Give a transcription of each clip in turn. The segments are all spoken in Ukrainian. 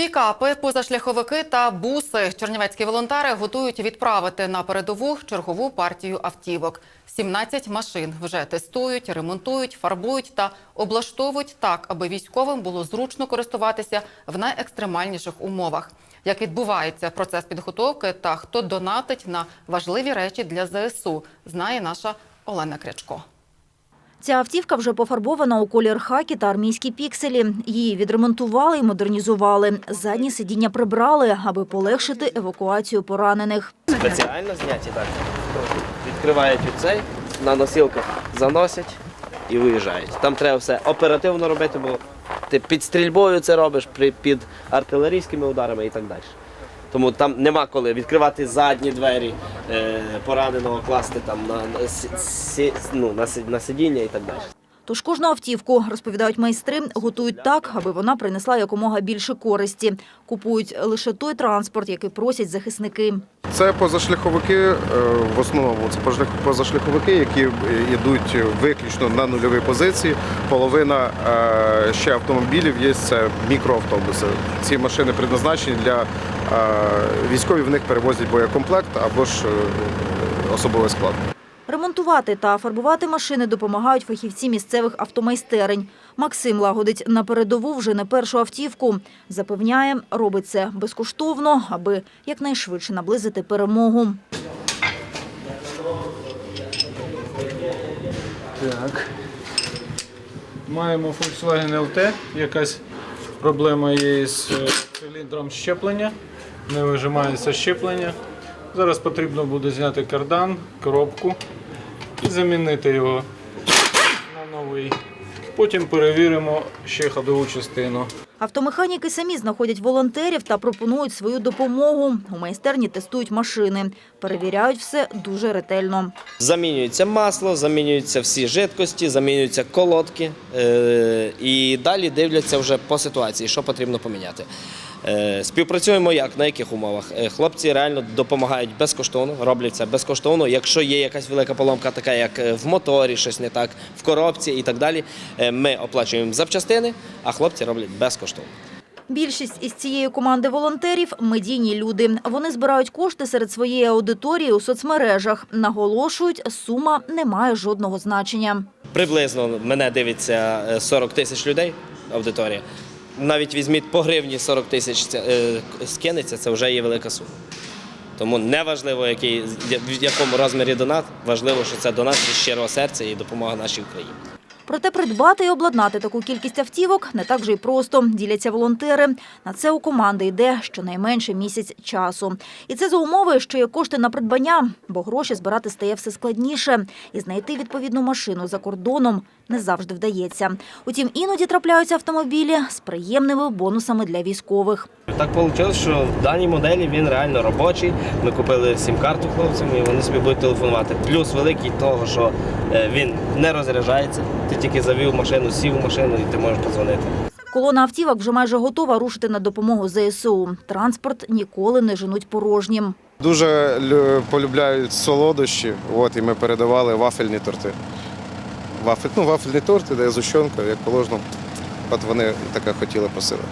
Пікапи, позашляховики та буси чернівецькі волонтери готують відправити на передову чергову партію автівок. 17 машин вже тестують, ремонтують, фарбують та облаштовують так, аби військовим було зручно користуватися в найекстремальніших умовах. Як відбувається процес підготовки та хто донатить на важливі речі для ЗСУ, знає наша Олена Крячко. Ця автівка вже пофарбована у колір хакі та армійські пікселі. Її відремонтували і модернізували. Задні сидіння прибрали, аби полегшити евакуацію поранених. Спеціально зняті так. Відкривають оцей, на носілках заносять і виїжджають. Там треба все оперативно робити, бо ти під стрільбою це робиш, під артилерійськими ударами і так далі. Тому там нема коли відкривати задні двері е, пораненого, класти там на, на, сі- ну, на, на сидіння і так далі. Тож кожну автівку, розповідають майстри, готують так, аби вона принесла якомога більше користі. Купують лише той транспорт, який просять захисники. Це позашляховики, е, в основному це позашлях- позашляховики, які йдуть виключно на нульові позиції. Половина е, ще автомобілів є це мікроавтобуси. Ці машини предназначені для е, військові. В них перевозять боєкомплект або ж особовий склад. Ремонтувати та фарбувати машини допомагають фахівці місцевих автомайстерень. Максим лагодить на передову вже не першу автівку. Запевняє, робить це безкоштовно, аби якнайшвидше наблизити перемогу. Так. Маємо Volkswagen LT. Якась проблема є з е, циліндром щеплення. Не вижимається щеплення. Зараз потрібно буде зняти кардан, коробку і замінити його на новий. Потім перевіримо ще ходову частину. Автомеханіки самі знаходять волонтерів та пропонують свою допомогу. У майстерні тестують машини. Перевіряють все дуже ретельно. Замінюється масло, замінюються всі жидкості, замінюються колодки е, і далі дивляться вже по ситуації, що потрібно поміняти. Е, Співпрацюємо як, на яких умовах? Е, Хлопці реально допомагають безкоштовно, роблять це безкоштовно. Якщо є якась велика поломка, така як е, в моторі, щось не так, в коробці і так далі, ми оплачуємо запчастини, а хлопці роблять безкоштовно. Більшість із цієї команди волонтерів – медійні люди. Вони збирають кошти серед своєї аудиторії у соцмережах. Наголошують, сума не має жодного значення. Приблизно мене дивиться е, 40 тисяч людей, аудиторія. Навіть візьміть по гривні 40 тисяч е, скинеться, це вже є велика сума. Тому не важливо, який, в якому розмірі донат, важливо, що це донат зі щирого серця і допомога нашій Україні. Проте придбати і обладнати таку кількість автівок не так вже й просто, діляться волонтери. На це у команди йде щонайменше місяць часу. І це за умови, що є кошти на придбання, бо гроші збирати стає все складніше. І знайти відповідну машину за кордоном не завжди вдається. Утім, іноді трапляються автомобілі з приємними бонусами для військових. Так вийшло, що в даній моделі він реально робочий. Ми купили сім-карту хлопцям і вони собі будуть телефонувати. Плюс великий того, що е, він не розряджається. Тільки завів машину, сів у машину і ти можеш подзвонити. Колона автівок вже майже готова рушити на допомогу ЗСУ. Транспорт ніколи не женуть порожнім. Дуже полюбляють солодощі. От і ми передавали вафельні торти. Вафель, ну, вафельні торти, де зущенка, як положено. От вони таке хотіли посили.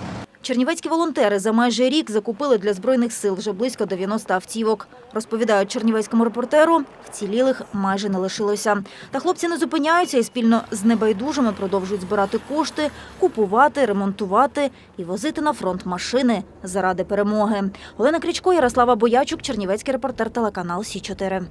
Чернівецькі волонтери за майже рік закупили для Збройних сил вже близько 90 автівок. Розповідають чернівецькому репортеру, вцілілих майже не лишилося. Та хлопці не зупиняються і спільно з небайдужими продовжують збирати кошти, купувати, ремонтувати і возити на фронт машини заради перемоги. Олена Крічко, Ярослава Боячук, Чернівецький репортер телеканал Сі 4